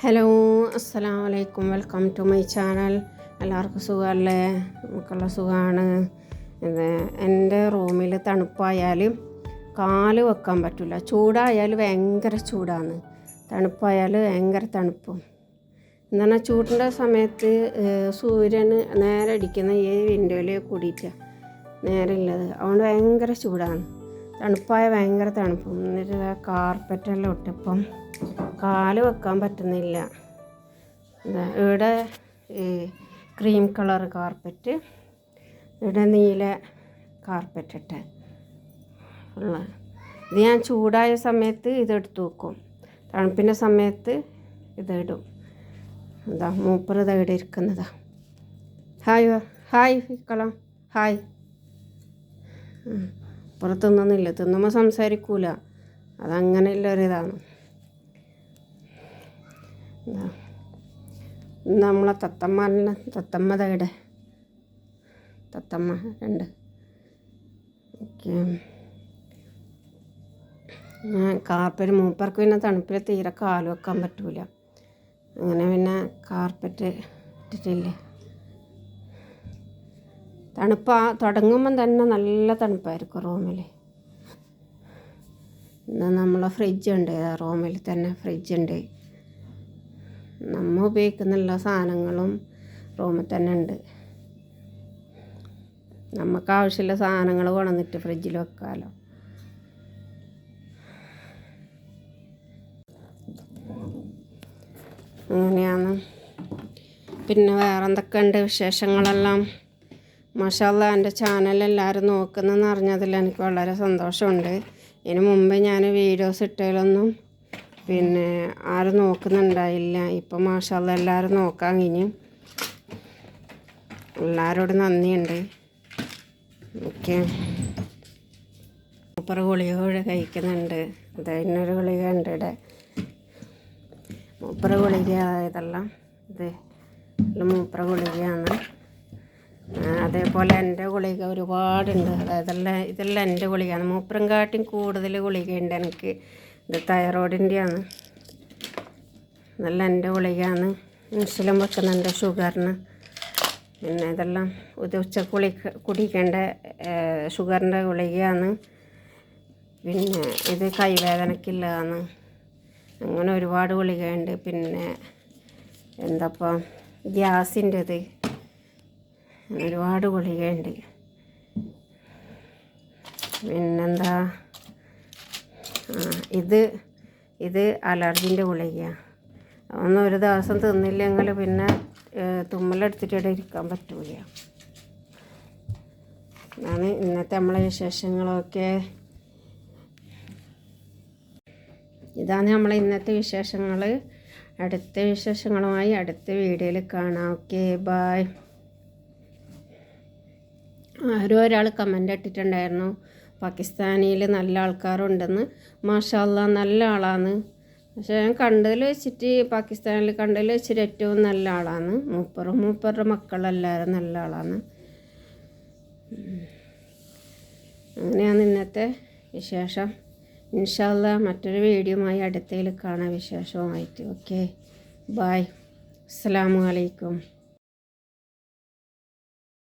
Hello അസ്സലാം വലൈക്കും welcome to my channel. എല്ലാവർക്കും സുഖമല്ലേ? നമുക്കുള്ള സുഖമാണ്. എന്റെ റൂമിൽ തണുപ്പായാൽ കാൽ വെക്കാൻ പറ്റില്ല. ചൂടായാൽ ഭയങ്കര ചൂടാണ്. തണുപ്പായാൽ ഭയങ്കര തണുപ്പും. എന്ന് പറഞ്ഞാൽ ചൂടിന്റെ സമയത്ത് സൂര്യന് നേരെ അടിക്കുന്ന ഈ വിൻഡോയിൽ കൂടിയിട്ട് നേരെ ഉള്ളത്. അതുകൊണ്ട് ഭയങ്കര ചൂടാണ്. തണുപ്പായ ഭയങ്കര തണുപ്പും. എന്നിട്ട് കാർപ്പറ്റെല്ലാം ഇട്ടപ്പം കാൽ വെക്കാൻ പറ്റുന്നില്ല. ഇവിടെ ക്രീം കളർ കാർപ്പറ്റ് ഇവിടെ നീല കാർപ്പറ്റ് ഇട്ട് ഉള്ള. ഇത് ഞാൻ ചൂടായ സമയത്ത് ഇതെടുത്ത് വെക്കും. തണുപ്പിന്റെ സമയത്ത് ഇതിടും. എന്താ മൂപ്പർ ഇത് ഇവിടെ ഇരിക്കുന്നതാ. ഹായ്. ഹായ് കളം ഹായ്. പുറത്ത് തിന്നുമ്പോൾ സംസാരിക്കൂല. അതങ്ങനെയുള്ള ഒരിതാണ്. നമ്മളെ തത്തമ്മ തത്തമ്മ തയുടെ തത്തമ്മ രണ്ട്. ഓക്കെ. കാർപ്പറ്റ് മൂപ്പർക്ക് പിന്നെ തണുപ്പിൽ തീരെ കാൽ വെക്കാൻ പറ്റൂല. അങ്ങനെ പിന്നെ കാർപ്പറ്റ് ഇട്ടിട്ടില്ലേ? തണുപ്പ് തുടങ്ങുമ്പം തന്നെ നല്ല തണുപ്പായിരിക്കും റൂമിൽ ഇന്ന് നമ്മളെ ഫ്രിഡ്ജ് ഉണ്ട് റൂമിൽ തന്നെ ഫ്രിഡ്ജ് ഉണ്ട്. നമ്മൾ ഉപയോഗിക്കുന്ന എല്ലാ സാധനങ്ങളും റൂമിൽ തന്നെ ഉണ്ട്. നമുക്ക് ആവശ്യമുള്ള സാധനങ്ങൾ കൊണ്ടുവന്നിട്ട് ഫ്രിഡ്ജിൽ വെക്കാമല്ലോ അങ്ങനെയാണ്. പിന്നെ വേറെ എന്തൊക്കെയുണ്ട് വിശേഷങ്ങളെല്ലാം മാഷാല്ല എന്റെ ചാനൽ എല്ലാവരും നോക്കുന്നതെന്ന് അറിഞ്ഞതിൽ എനിക്ക് വളരെ സന്തോഷമുണ്ട്. ഇതിന് മുമ്പ് ഞാൻ വീഡിയോസ് ഇട്ടതിലൊന്നും പിന്നെ ആരും നോക്കുന്നുണ്ടായില്ല. ഇപ്പം മാഷാല്ല എല്ലാവരും നോക്കാൻ കഴിഞ്ഞു എല്ലാവരോടും നന്ദിയുണ്ട്. ഓക്കെ. മൂപ്പറ ഗുളിക കൂടെ കഴിക്കുന്നുണ്ട്. അത് ഇന്നൊരു ഗുളിക ഉണ്ട് ഇവിടെ. മൂപ്പറ ഗുളിക ഇതെല്ലാം. ഇത് മൂപ്പറ ഗുളികയാണ്. അതേപോലെ എന്റെ ഗുളിക ഒരുപാടുണ്ട്. അതായതെല്ലാം ഇതെല്ലാം എന്റെ ഗുളികയാണ്. മൂപ്പറും കാട്ടിയും കൂടുതൽ ഗുളികയുണ്ട് എനിക്ക്. ഇത് തൈറോയിഡിന്റെയാണ്. ഇതെല്ലാം എന്റെ ഗുളികയാണ്. ഇൻസുലിൻ വെക്കുന്നുണ്ട് ഷുഗറിന്. പിന്നെ ഇതെല്ലാം ഇത് ഉച്ച കുളി കുടിക്കേണ്ട ഷുഗറിന്റെ ഗുളികയാണ്. പിന്നെ ഇത് കൈവേദനക്കില്ലാന്ന്. അങ്ങനെ ഒരുപാട് ഗുളികയുണ്ട്. പിന്നെ എന്താപ്പം ഗ്യാസിന്റെത് ഒരുപാട് ഗുളികയുണ്ട്. പിന്നെന്താ ഇത് ഇത് അലർജിന്റെ ഗുളികയാണ് ഒന്ന് ഒരു ദിവസം തിന്നില്ലെങ്കിൽ പിന്നെ തുമ്മലെടുത്തിട്ട് ഇരിക്കാൻ പറ്റൂല. അതാണ് ഇന്നത്തെ നമ്മളെ വിശേഷങ്ങളൊക്കെ. ഇതാണ് നമ്മളെ ഇന്നത്തെ വിശേഷങ്ങൾ. അടുത്ത വിശേഷങ്ങളുമായി അടുത്ത വീഡിയോയിൽ കാണാം. Okay bye. ആരോ ഒരാൾ കമന്റ് ഇട്ടിട്ടുണ്ടായിരുന്നു. പാകിസ്ഥാനിയിൽ നല്ല ആൾക്കാരുണ്ടെന്ന്. മാഷാല്ല നല്ല ആളാണ് പക്ഷേ ഞാൻ കണ്ടതിൽ വെച്ചിട്ട് പാകിസ്ഥാനിൽ കണ്ടതിൽ വെച്ചിട്ട് ഏറ്റവും നല്ല ആളാണ് മൂപ്പറും മൂപ്പറുടെ മക്കളെല്ലാവരും നല്ല ആളാണ്. അങ്ങനെയാണ് ഇന്നത്തെ വിശേഷം. ഇൻഷാല്ല മറ്റൊരു വീഡിയോയുമായി അടുത്തതിൽ കാണാം വിശേഷവുമായിട്ട്. ഓക്കെ. ബായ് അസ്സാമലൈക്കും